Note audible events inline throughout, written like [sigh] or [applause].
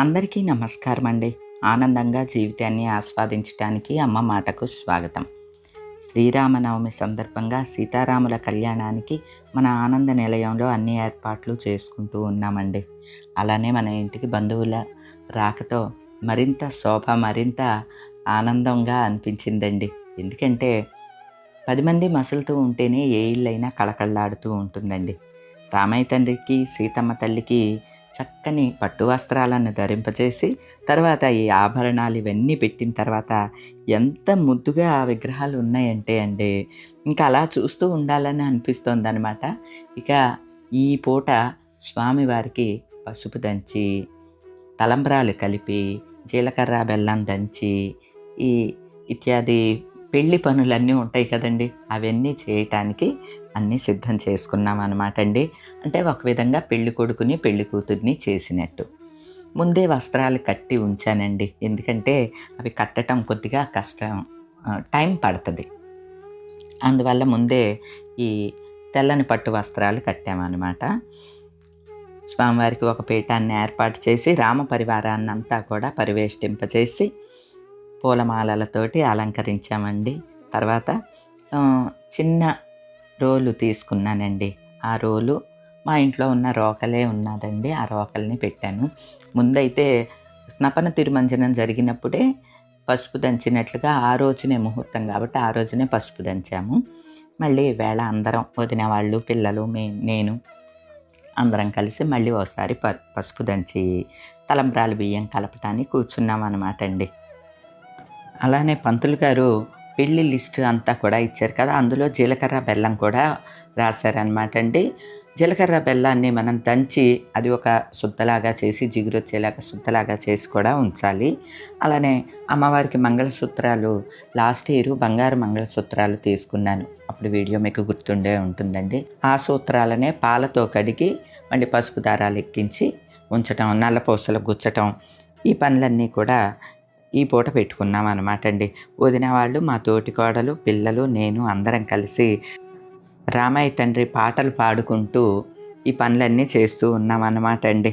అందరికీ నమస్కారం అండి ఆనందంగా జీవితాన్ని ఆస్వాదించడానికి అమ్మ మాటకు స్వాగతం. శ్రీరామనవమి సందర్భంగా సీతారాముల కళ్యాణానికి మన ఆనంద నిలయంలో అన్ని ఏర్పాట్లు చేసుకుంటూ ఉన్నామండి. అలానే మన ఇంటికి బంధువుల రాకతో మరింత శోభ మరింత ఆనందంగా అనిపించిందండి. ఎందుకంటే పది మంది మసులుతూ ఉంటేనే ఏ ఇల్లైనా కళకళలాడుతూ ఉంటుందండి. రామయ్య తండ్రికి సీతమ్మ తల్లికి చక్కని పట్టు వస్త్రాలను ధరింపజేసి తర్వాత ఈ ఆభరణాలు ఇవన్నీ పెట్టిన తర్వాత ఎంత ముద్దుగా ఆ విగ్రహాలు ఉన్నాయంటే అండి. ఇంకా అలా చూస్తూ ఉండాలని అనిపిస్తుంది అనమాట ఇక ఈ పూట స్వామివారికి పసుపు దంచి తలంబ్రాలు కలిపి జీలకర్ర బెల్లం దంచి ఈ ఇత్యాది పెళ్ళి పనులన్నీ ఉంటాయి కదండి. అవన్నీ చేయటానికి అన్నీ సిద్ధం చేసుకున్నాం అనమాట అండి అంటే ఒక విధంగా పెళ్ళి కొడుకుని పెళ్ళి కూతుర్ని చేసినట్టు. ముందే వస్త్రాలు కట్టి ఉంచానండి. ఎందుకంటే అవి కట్టడం కొద్దిగా కష్టం టైం పడుతుంది. అందువల్ల ముందే ఈ తెల్లని పట్టు వస్త్రాలు కట్టామన్నమాట. స్వామివారికి ఒక పీఠాన్ని ఏర్పాటు చేసి రామ పరివారాన్ని అంతా కూడా పరివేష్టింపచేసి పూలమాలలతోటి అలంకరించామండి. తర్వాత చిన్న రోలు తీసుకున్నానండి. ఆ రోలు మా ఇంట్లో ఉన్న రోకలే ఉన్నదండి. ఆ రోకల్ని పెట్టాను. ముందైతే స్నపన తిరుమంజనం జరిగినప్పుడే పసుపు దంచినట్లుగా ఆ రోజునే ముహూర్తం కాబట్టి ఆ రోజునే పసుపు దంచాము. మళ్ళీ ఈవేళ అందరం వదిన వాళ్ళు పిల్లలు మే నేను అందరం కలిసి మళ్ళీ ఒకసారి ప పసుపు దంచి తలంబ్రాలు బియ్యం కలపటానికి కూర్చున్నాం అనమాట అండి అలానే పంతులు గారు పెళ్ళి లిస్ట్ అంతా కూడా ఇచ్చారు కదా అందులో జీలకర్ర బెల్లం కూడా రాశారనమాట అండి. జీలకర్ర బెల్లాన్ని మనం దంచి అది ఒక శుద్ధలాగా చేసి జిగురొచ్చేలాగా సుద్దలాగా శుద్ధలాగా చేసి కూడా ఉంచాలి. అలానే అమ్మవారికి మంగళసూత్రాలు లాస్ట్ ఇయర్ బంగారు మంగళసూత్రాలు తీసుకున్నాను. అప్పుడు వీడియో మీకు గుర్తుండే ఉంటుందండి. ఆ సూత్రాలనే పాలతో కడిగి మళ్ళీ పసుపు దారాలు ఎక్కించి ఉంచటం నల్లపూసలు గుచ్చటం ఈ పనులన్నీ కూడా ఈ పూట పెట్టుకున్నాం అనమాట అండి వదిన వాళ్ళు మా తోటి కోడలు పిల్లలు నేను అందరం కలిసి రామయ్య తండ్రి పాటలు పాడుకుంటూ ఈ పనులన్నీ చేస్తూ ఉన్నాం అన్నమాట అండి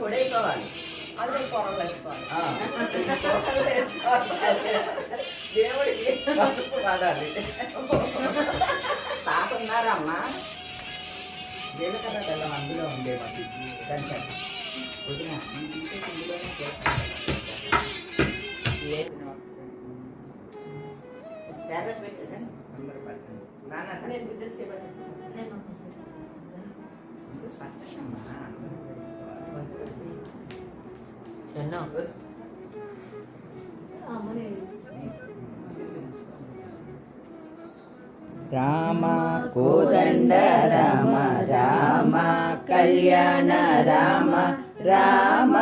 పొడైపోవాలి అదే కూరలు వేసుకోవాలి. దేవుడికి వాడాలి తాత ఉన్నారమ్మా జీలకర్ర బెల్లం అందులో ఉండే మాకు కంచెం వదిన తీసేసి నేను గుజ్జలు ఎన్నో? రామ కోదండ రామ రామ కళ్యాణ రామ రామ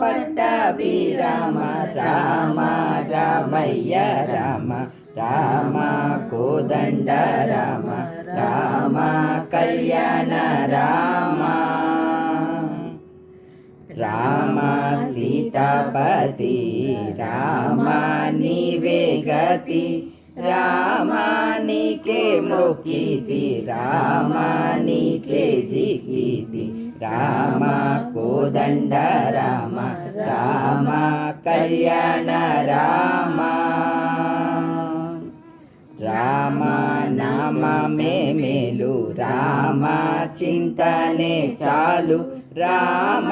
పట్టాభి రామ రామ రామయ్య రామ రామ కోదండ రామ రామ కళ్యాణ రామ. రామ సీతాపతి రామ నీవే గతి రామ నీకే మొక్కితి రామ నీచే రామ కోదండ రామ రామ కళ్యాణ రామ. రామ నామమే మేలు రామ చింతనే చాలు రామ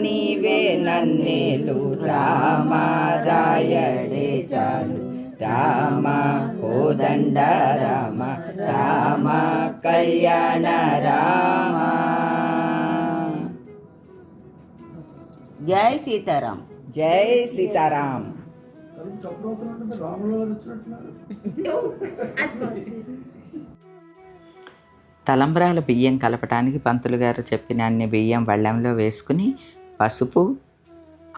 నీవే నన్నేలు. రామ రాయడే చాలు. రామ కోదండ రామ. రామ కళ్యాణ రామ. జై సీతారాం. జై సీతారాం. రాములు తలంబ్రాల బియ్యం కలపటానికి పంతులు గారు చెప్పిన అన్ని బియ్యం వళ్ళంలో వేసుకుని పసుపు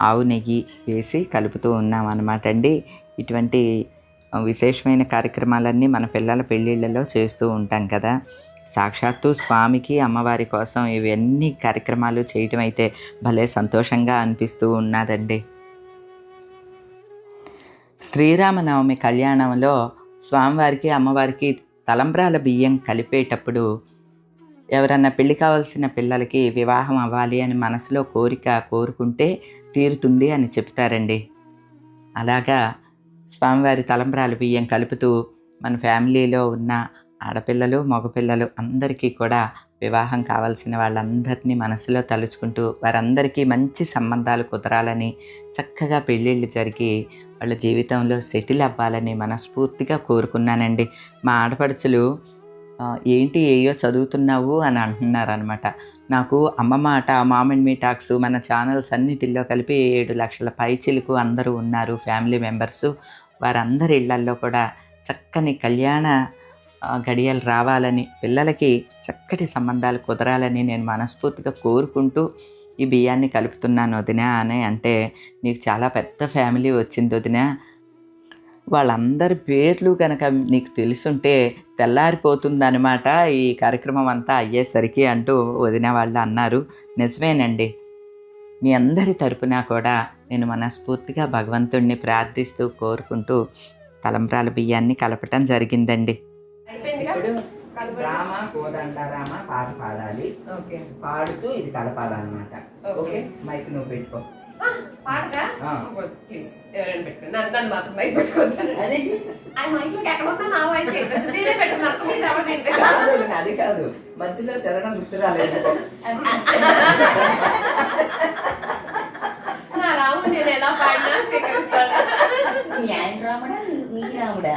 ఆవు నెయ్యి వేసి కలుపుతూ ఉన్నాం అన్నమాట అండి. ఇటువంటి విశేషమైన కార్యక్రమాలన్నీ మన పిల్లల పెళ్ళిళ్ళలో చేస్తూ ఉంటాం కదా. సాక్షాత్తు స్వామికి అమ్మవారి కోసం ఇవన్నీ కార్యక్రమాలు చేయటం అయితే భలే సంతోషంగా అనిపిస్తూ ఉన్నదండి. శ్రీరామనవమి కళ్యాణంలో స్వామివారికి అమ్మవారికి తలంబ్రాల బియ్యం కలిపేటప్పుడు ఎవరన్నా పెళ్ళి కావాల్సిన పిల్లలకి వివాహం అవ్వాలి అని మనసులో కోరిక కోరుకుంటే తీరుతుంది అని చెప్తారండి అలాగా స్వామివారి తలంబ్రాల బియ్యం కలుపుతూ మన ఫ్యామిలీలో ఉన్న ఆడపిల్లలు మగపిల్లలు అందరికీ కూడా వివాహం కావాల్సిన వాళ్ళందరినీ మనసులో తలుచుకుంటూ వారందరికీ మంచి సంబంధాలు కుదరాలని చక్కగా పెళ్ళిళ్ళు జరిగి వాళ్ళ జీవితంలో సెటిల్ అవ్వాలని మనస్ఫూర్తిగా కోరుకున్నానండి. మా ఆడపడుచులు ఏంటి ఏయో చదువుతున్నావు? అని అంటున్నారు అనమాట నాకు అమ్మ మాట మామిడి మీ టాక్స్ మన ఛానల్స్ అన్నిటిల్లో కలిపి ఏడు లక్షల పైచిలకు అందరూ ఉన్నారు ఫ్యామిలీ మెంబర్స్. వారందరి ఇళ్ళల్లో కూడా చక్కని కళ్యాణ గడియలు రావాలని పిల్లలకి చక్కటి సంబంధాలు కుదరాలని నేను మనస్ఫూర్తిగా కోరుకుంటూ ఈ బియ్యాన్ని కలుపుతున్నాను వదిన అని అంటే నీకు చాలా పెద్ద ఫ్యామిలీ వచ్చింది వదిన. వాళ్ళందరి పేర్లు కనుక నీకు తెలుసుంటే తెల్లారిపోతుందనమాట ఈ కార్యక్రమం అంతా అయ్యేసరికి అంటూ వదిన వాళ్ళు అన్నారు. నిజమేనండి. మీ అందరి తరపున కూడా నేను మనస్ఫూర్తిగా భగవంతుణ్ణి ప్రార్థిస్తూ కోరుకుంటూ తలంబ్రాల బియ్యాన్ని కలపటం జరిగిందండి. రామ కోదండ రామ పాట పాడాలి ఓకే. పాడుతూ ఇది కలపాలన్నమాట. ఓకే. మైక్ నువ్వు పెట్టుకో. పాడగా ఆ. ప్లీజ్ ఎవరైనా పెట్టుకోండి. నన్ను నన్ను మాత్రం మైక్ పెట్టుకోవద్దు అది? ఆ మైక్లోకి ఎక్కడ ఉందో నా వాయిస్ నేనే అది కాదు. మధ్యలో చరణం గుర్తు రాలేదు నా రాముడు నేను ఎలా పాడినా స్వీకరిస్తాడు. మీ ఆయన రాముడా? మీ రాముడా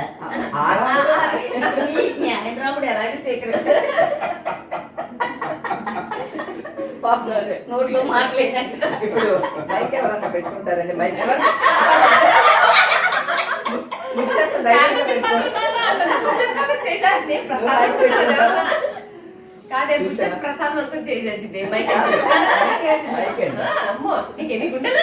ఆ రాముడు ఎలాగే సేకరిస్తారు పాపం నోట్లో మాట్లేదు ఇప్పుడు మైక్ ఎవరన్నా పెట్టుకుంటారండి పెట్టుకుంటారా? కాదే? పుస్తక ప్రసాదం అనుకుని చేసేసింది మైక్ మైక్ అండి. ఆ, అమ్మో నీకు ఎన్ని గుండెలు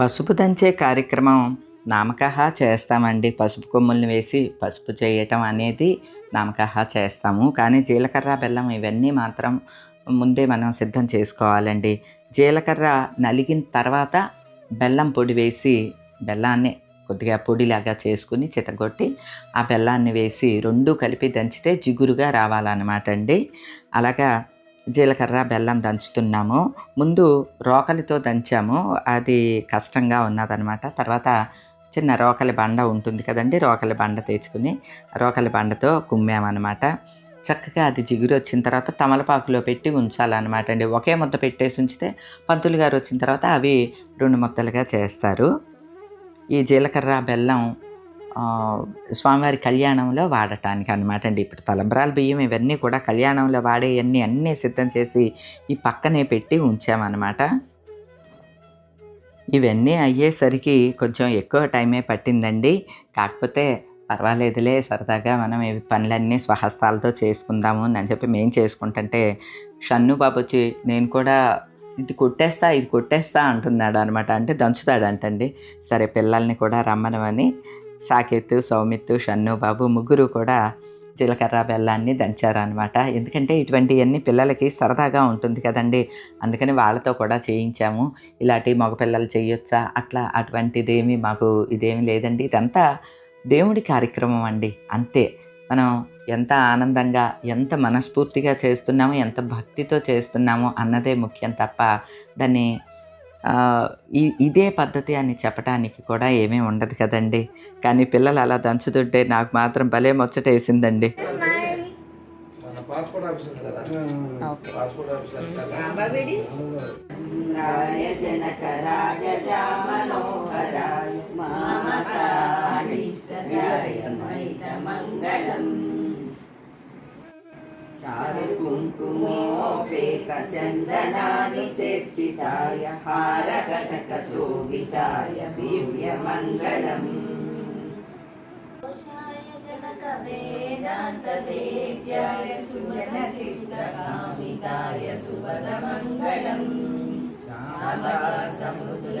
పసుపు దంచే కార్యక్రమం నామకహ చేస్తామండి. పసుపు కొమ్ముల్ని వేసి పసుపు చేయటం అనేది నామకహ చేస్తాము. కానీ జీలకర్ర బెల్లం ఇవన్నీ మాత్రం ముందే మనం సిద్ధం చేసుకోవాలండి. జీలకర్ర నలిగిన తర్వాత బెల్లం పొడి వేసి బెల్లాన్ని కొద్దిగా పొడిలాగా చేసుకుని చితగొట్టి ఆ బెల్లాన్ని వేసి రెండు కలిపి దంచితే జిగురుగా రావాలన్నమాట అండి. అలాగా జీలకర్ర బెల్లం దంచుతున్నాము. ముందు రోకలితో దంచాము. అది కష్టంగా ఉన్నదనమాట తర్వాత చిన్న రోకలి బండ ఉంటుంది కదండి రోకలి బండ తెచ్చుకుని రోకలి బండతో కుమ్మామన్నమాట. చక్కగా అది జిగురు వచ్చిన తర్వాత తమలపాకులో పెట్టి ఉంచాలన్నమాట అండి. ఒకే ముద్ద పెట్టేసి ఉంచితే పంతులు గారు వచ్చిన తర్వాత అవి రెండు ముద్దలుగా చేస్తారు. ఈ జీలకర్ర బెల్లం స్వామివారి కళ్యాణంలో వాడటానికి అనమాట అండి. ఇప్పుడు తలంబ్రాల బియ్యం ఇవన్నీ కూడా కళ్యాణంలో వాడేవన్నీ అన్నీ సిద్ధం చేసి ఈ పక్కనే పెట్టి ఉంచామన్నమాట. ఇవన్నీ అయ్యేసరికి కొంచెం ఎక్కువ టైమే పట్టిందండి. కాకపోతే పర్వాలేదులే సరదాగా మనం ఈ పనులన్నీ స్వహస్తాలతో చేసుకుందాము అని చెప్పి మేము చేసుకుంటుంటే షన్ను బాబు వచ్చి నేను కూడా ఇది కొట్టేస్తా ఇది కొట్టేస్తా అంటున్నాడు అనమాట అంటే దంచుతాడంటండి. సరే పిల్లల్ని కూడా రమ్మనమని. సాకేత్ సౌమిత్ షన్ను బాబు ముగ్గురు కూడా జీలకర్ర బెల్లాన్ని దంచారనమాట ఎందుకంటే ఇటువంటివన్నీ పిల్లలకి సరదాగా ఉంటుంది కదండి. అందుకని వాళ్ళతో కూడా చేయించాము. ఇలాంటి మగపిల్లలు చేయొచ్చా? అట్లా అటువంటిదేమీ మాకు ఇదేమీ లేదండి. ఇదంతా దేవుడి కార్యక్రమం అండి. అంతే. మనం ఎంత ఆనందంగా ఎంత మనస్ఫూర్తిగా చేస్తున్నామో ఎంత భక్తితో చేస్తున్నామో అన్నదే ముఖ్యం తప్ప దాన్ని ఇదే పద్ధతి అని చెప్పడానికి కూడా ఏమీ ఉండదు కదండి. కానీ పిల్లలు అలా దంచుతుంటే నాకు మాత్రం భలే ముచ్చటేసిందండి. మన పాస్పోర్ట్ చారు కుంకుమోక్షేత చందనాని చర్చితాయ హార కటక శోభితాయ దివ్య మంగళం వేదాంత వేద్యాయ సుజన చిత్రకామితాయ సువద మంగళం సమృతుల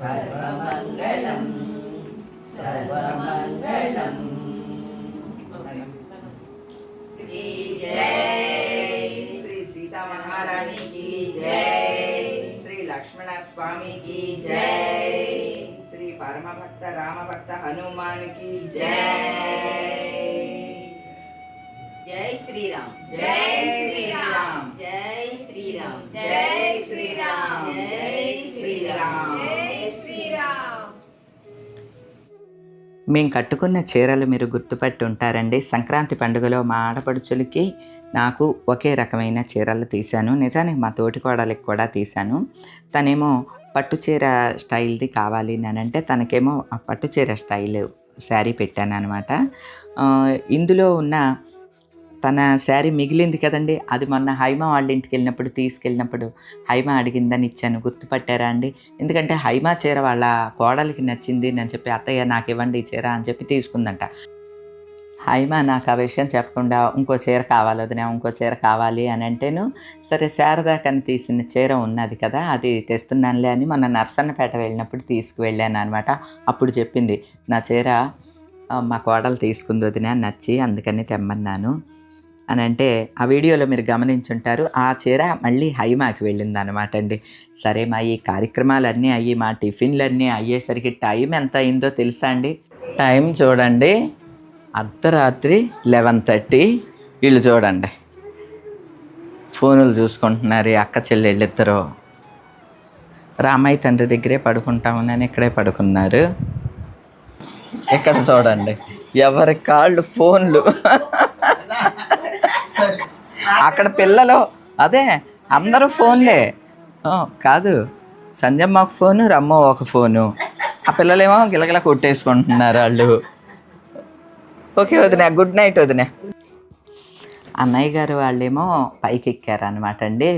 सर्वमङ्गलं सर्वमङ्गलम्। श्री जय। श्री सीता महारानी की जय। श्री लक्ष्मण स्वामी की जय। श्री परम भक्त राम भक्त हनुमान की जय। जय श्री राम। जय श्री राम। जय श्री राम। जय श्री राम। जय श्री राम। మేము కట్టుకున్న చీరలు మీరు గుర్తుపట్టి ఉంటారండి. సంక్రాంతి పండుగలో మా ఆడపడుచులకి నాకు ఒకే రకమైన చీరలు తీశాను. నిజానికి మా తోటి కోడలికి కూడా తీశాను. తనేమో పట్టు చీర స్టైల్ది కావాలి అని అంటే తనకేమో ఆ పట్టు చీర స్టైల్ శారీ పెట్టాను అనమాట ఇందులో ఉన్న తన శారీ మిగిలింది కదండి. అది మొన్న హైమ వాళ్ళ ఇంటికి వెళ్ళినప్పుడు తీసుకెళ్ళినప్పుడు హైమ అడిగిందని ఇచ్చాను. గుర్తుపట్టారా అండి? ఎందుకంటే హైమా చీర వాళ్ళ కోడలికి నచ్చింది అని చెప్పి అత్తయ్య నాకు ఇవ్వండి ఈ చీర అని చెప్పి తీసుకుందంట. హైమా నాకు ఆ విషయం చెప్పకుండా ఇంకో చీర కావాలి వదినా ఇంకో చీర కావాలి అని అంటేను సరే శారదా కని తీసిన చీర ఉన్నది కదా అది తెస్తున్నానులే అని మన నర్సన్నపేట వెళ్ళినప్పుడు తీసుకువెళ్ళాను అనమాట అప్పుడు చెప్పింది నా చీర మా కోడలు తీసుకుంది వదినా నచ్చి అందుకని తెమ్మన్నాను. అని అంటే ఆ వీడియోలో మీరు గమనించుంటారు ఆ చీర మళ్ళీ హైమాకి వెళ్ళింది అనమాట అండి. సరే మా ఈ కార్యక్రమాలన్నీ అయ్యి మా టిఫిన్లన్నీ అయ్యేసరికి టైం ఎంత అయిందో తెలుసా అండి? టైం చూడండి అర్ధరాత్రి లెవెన్ థర్టీ. వీళ్ళు చూడండి. ఫోనులు చూసుకుంటున్నారు ఈ అక్క చెల్లెళ్ళిద్దరు రామయ్య తండ్రి దగ్గరే పడుకుంటామని ఇక్కడే పడుకున్నారు. ఇక్కడ చూడండి ఎవరి కాళ్ళు ఫోన్లు. [laughs] అక్కడ పిల్లలు అదే అందరూ ఫోన్లే. కాదు. సంజమ్మ ఒక ఫోను రమ్మ ఒక ఫోను. ఆ పిల్లలేమో గిలగిల కొట్టేసుకుంటున్నారు వాళ్ళు. ఓకే వదిన గుడ్ నైట్ వదిన. అన్నయ్య గారు వాళ్ళేమో పైకి ఎక్కారు అనమాట అండి.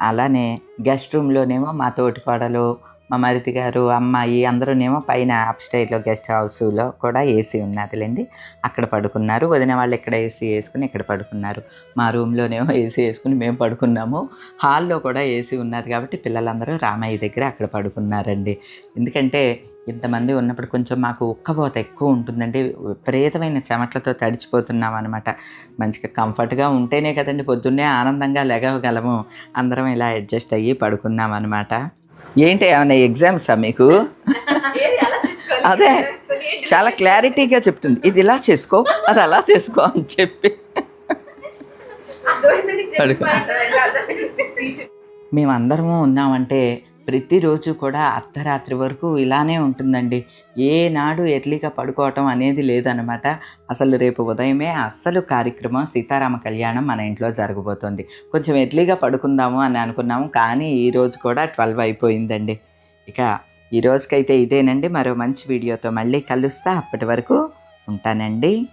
అలానే గెస్ట్ రూమ్లోనేమో మా తోటి కోడలు మా మరిది గారు అమ్మాయి అందరూనేమో పైన అప్స్టైర్లో గెస్ట్ హౌస్లో కూడా ఏసీ ఉన్నదిలేండి. అక్కడ పడుకున్నారు. వదిన వాళ్ళు ఇక్కడ ఏసీ వేసుకుని ఇక్కడ పడుకున్నారు. మా రూమ్లోనేమో ఏసీ వేసుకుని మేము పడుకున్నాము. హాల్లో కూడా ఏసీ ఉన్నది కాబట్టి పిల్లలందరూ రామయ్య దగ్గర అక్కడ పడుకున్నారండి. ఎందుకంటే ఇంతమంది ఉన్నప్పుడు కొంచెం మాకు ఉక్కబోత ఎక్కువ ఉంటుందండి. విపరీతమైన చెమట్లతో తడిచిపోతున్నాం అనమాట మంచిగా కంఫర్ట్గా ఉంటేనే కదండి పొద్దున్నే ఆనందంగా లెగవగలము. అందరం ఇలా అడ్జస్ట్ అయ్యి పడుకున్నాం అనమాట ఏంటి ఏమైనా ఎగ్జామ్సా మీకు? [laughs] అదే. చాలా క్లారిటీగా చెప్తుంది. ఇది ఇలా చేసుకో అది అలా చేసుకో అని చెప్పి. మేమందరము ఉన్నామంటే ప్రతిరోజు కూడా అర్ధరాత్రి వరకు ఇలానే ఉంటుందండి. ఏనాడు ఎర్లీగా పడుకోవటం అనేది లేదనమాట అసలు రేపు ఉదయమే అస్సలు కార్యక్రమం సీతారామ కళ్యాణం మన ఇంట్లో జరగబోతోంది. కొంచెం ఎర్లీగా పడుకుందాము అని అనుకున్నాము కానీ ఈరోజు కూడా ట్వెల్వ్ అయిపోయిందండి. ఇక ఈ రోజుకైతే ఇదేనండి. మరో మంచి వీడియోతో మళ్ళీ కలుస్తా. అప్పటి వరకు ఉంటానండి.